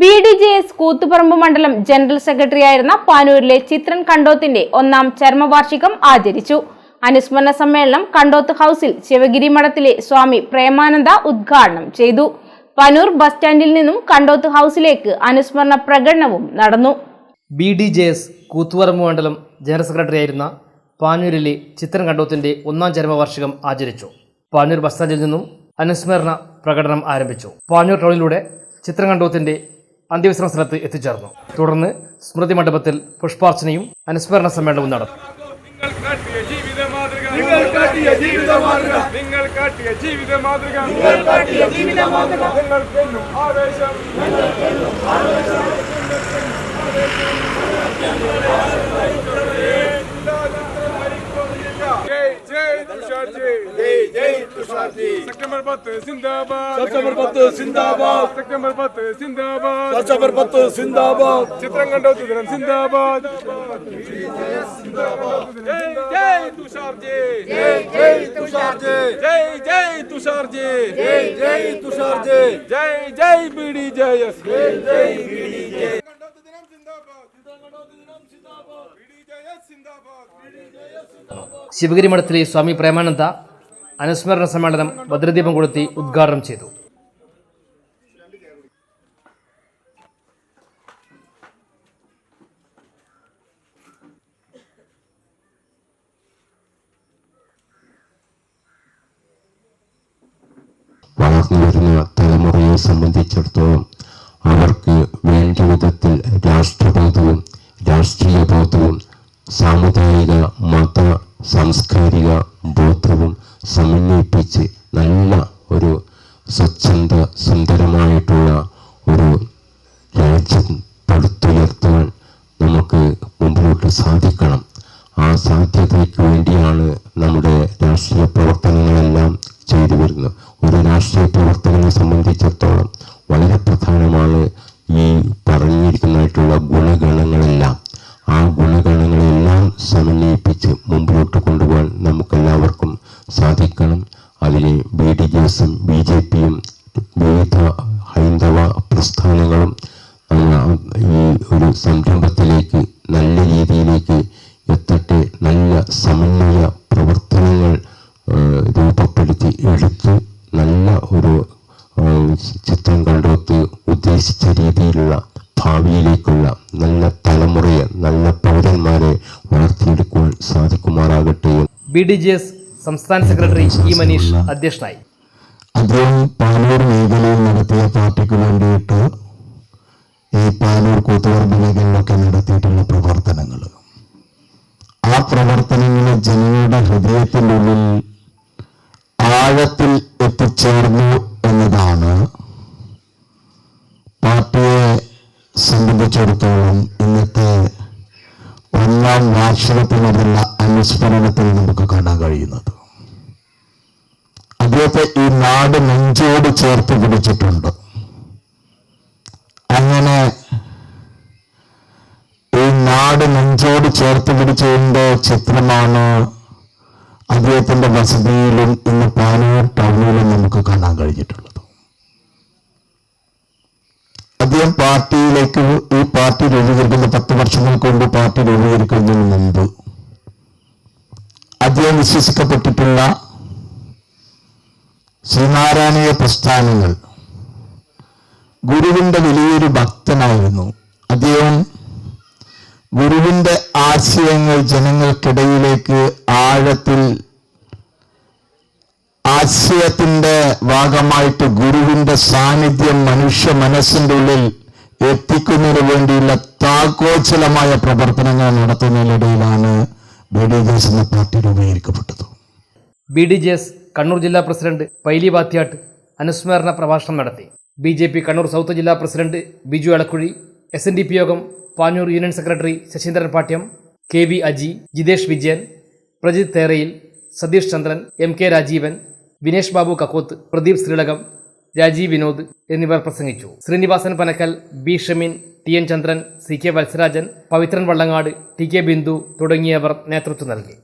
B D J S Koothuparamba മണ്ഡലം general secretary സെക്രട്ടറിയായിരുന്ന പാനൂരിലെ ചിത്രൻ കണ്ടോത്തിന്റെ ഒന്നാം ചരമവാർഷികം ആചരിച്ചു. അനുസ്മരണ സമ്മേളനം കണ്ടോത്ത് ഹൌസിൽ ശിവഗിരി മഠത്തിലെ സ്വാമി പ്രേമാനന്ദ ഉദ്ഘാടനം ചെയ്തു. പനൂർ ബസ് സ്റ്റാൻഡിൽ നിന്നും കണ്ടോത്ത് ഹൌസിലേക്ക് അനുസ്മരണ പ്രകടനവും നടന്നു. B D J S Koothuparamba മണ്ഡലം ജനറൽ സെക്രട്ടറി സെക്രട്ടറിയായിരുന്ന പാനൂരിലെ ചിത്രൻ കണ്ടോത്തിന്റെ ഒന്നാം ചരമവാർഷികം ആചരിച്ചു. പാനൂർ ബസ് സ്റ്റാൻഡിൽ നിന്നും അനുസ്മരണ പ്രകടനം ആരംഭിച്ചു. പാനൂർ ടൗണിലൂടെ ചിത്രൻ കണ്ടോത്തിന്റെ അന്ത്യവിശ്രമ സ്ഥലത്ത് എത്തിച്ചേർന്നു. തുടർന്ന് സ്മൃതി മണ്ഡപത്തിൽ പുഷ്പാർച്ചനയും അനുസ്മരണ സമ്മേളനവും നടന്നു. നിങ്ങൾ സെപ്റ്റംബർ പത്ത് സിന്ദാബാദ്. സെപ്റ്റംബർ പത്ത് സിന്ദാബാദ്. സെപ്റ്റംബർ പത്ത് സിന്ദാബാദ്. സെപ്റ്റംബർ പത്ത് സിന്ദാബാദ്. ചിത്രം കണ്ടോ ദിനം സിന്ദാബാദ്. ജയ് ജയ് തുഷാർ ജയ് ജയ് ജയ് തുഷാർ ജയ് ജയ് ജയ് തുഷാർ ജയ് ജയ് ജയ് തുഷാർ ജയ് ജയ് ജയ് ബി ഡി ജെ എസ്. ജയ് ജയ് ബി ഡി ജെ ശിവഗിരി മഠത്തിലെ സ്വാമി പ്രേമാനന്ദ അനുസ്മരണ സമ്മേളനം ഭദ്രദീപം കൊളുത്തി ഉദ്ഘാടനം ചെയ്തു. വളർന്നു തലമുറയെ സംബന്ധിച്ചിടത്തോളം അവർക്ക് വേണ്ട വിധത്തിൽ രാഷ്ട്രബോധവും രാഷ്ട്രീയ ബോധവും സാമുദായിക മത സാംസ്കാരിക ബോധവും സമന്വയിപ്പിച്ച് നല്ല ഒരു സ്വച്ഛന്ത സുന്ദരമായിട്ടുള്ള ഒരു രാജ്യം പടുത്തുയർത്താൻ നമുക്ക് മുമ്പോട്ട് സാധിക്കണം. ആ സാധ്യതയ്ക്ക് വേണ്ടിയാണ് നമ്മുടെ രാഷ്ട്രീയ ജെ പിയും വിവിധ ഹൈന്ദവ പ്രസ്ഥാനങ്ങളും ഈ ഒരു സംരംഭത്തിലേക്ക് നല്ല രീതിയിലേക്ക് എത്തട്ടെ നല്ല സമന്വയ പ്രവർത്തനങ്ങൾ രൂപപ്പെടുത്തി എടുത്ത് നല്ല ഒരു ചിത്രം കണ്ടുവത്ത് ഉദ്ദേശിച്ച രീതിയിലുള്ള ഭാവിയിലേക്കുള്ള നല്ല തലമുറയെ നല്ല പൗരന്മാരെ വളർത്തിയെടുക്കുവാൻ സാധിക്കുമാറാകട്ടെ ബി ഡി ജെ എസ് സംസ്ഥാന സെക്രട്ടറി ഇ മനീഷ് അധ്യക്ഷനായി. അദ്ദേഹം പാനൂർ മേഖലയിൽ നടത്തിയ പാർട്ടിക്ക് വേണ്ടിയിട്ട് ഈ പാനൂർ കൂത്തുപറമ്പ് മേഖലയിലൊക്കെ നടത്തിയിട്ടുള്ള പ്രവർത്തനങ്ങൾ. ആ പ്രവർത്തനങ്ങൾ ജനങ്ങളുടെ ഹൃദയത്തിന്റെ ഉള്ളിൽ ആഴത്തിൽ എത്തിച്ചേർന്നു എന്നതാണ് പാർട്ടിയെ സംബന്ധിച്ചിടത്തോളം ഇന്നത്തെ ഒന്നാം വാർഷികത്തിനുള്ള അനുസ്മരണത്തിൽ നമുക്ക് കാണാൻ കഴിയുന്നത്. നാട് നെഞ്ചോട് ചേർത്ത് പിടിച്ചിട്ടുണ്ട്. അങ്ങനെ ഈ നാട് നെഞ്ചോട് ചേർത്ത് പിടിച്ചതിന്റെ ചിത്രമാണ് അദ്ദേഹത്തിന്റെ വസതിയിലും ഇന്ന് പാനൂർ ടൗണിലും നമുക്ക് കാണാൻ കഴിഞ്ഞിട്ടുള്ളത്. അദ്ദേഹം പാർട്ടിയിലേക്ക് ഈ പാർട്ടി രൂപീകരിക്കുന്ന പത്ത് വർഷങ്ങൾക്ക് മുമ്പ് പാർട്ടി രൂപീകരിക്കുന്നതിന് മുമ്പ് അദ്ദേഹം വിശ്വസിക്കപ്പെട്ടിട്ടുള്ള ശ്രീനാരായണീയ പ്രസ്ഥാനങ്ങൾ. ഗുരുവിന്റെ വലിയൊരു ഭക്തനായിരുന്നു. അദ്ദേഹം ഗുരുവിന്റെ ആശയങ്ങൾ ജനങ്ങൾക്കിടയിലേക്ക് ആഴത്തിൽ ആശയത്തിന്റെ ഭാഗമായിട്ട് ഗുരുവിന്റെ സാന്നിധ്യം മനുഷ്യ മനസ്സിന്റെ ഉള്ളിൽ എത്തിക്കുന്നതിന് വേണ്ടിയുള്ള താക്കോച്ചലമായ പ്രവർത്തനങ്ങൾ നടത്തുന്നതിനിടയിലാണ് ബി ഡി ജെ എന്ന പാർട്ടി രൂപീകരിക്കപ്പെട്ടത്. ബി ഡി ജെ കണ്ണൂർ ജില്ലാ പ്രസിഡന്റ് പൈലി ബാത്യാട്ട് അനുസ്മരണ പ്രഭാഷണം നടത്തി. B J P Kannur south ജില്ലാ president Biju Elakkuzhi S N D P യോഗം Panoor union secretary Sasheendran Pattiam K V Aji Jithesh Vijayan Prajith Therayil Satheesh Chandran M K Rajeevan Vinesh Babu Kakkoth Pradeep Sreelakam Rajeev Vinod എന്നിവർ പ്രസംഗിച്ചു. Sreenivasan Panakkal B Shameen T N Chandran C K Valsarajan Pavithran Vallangad T K Bindu തുടങ്ങിയവർ നേതൃത്വം നൽകി.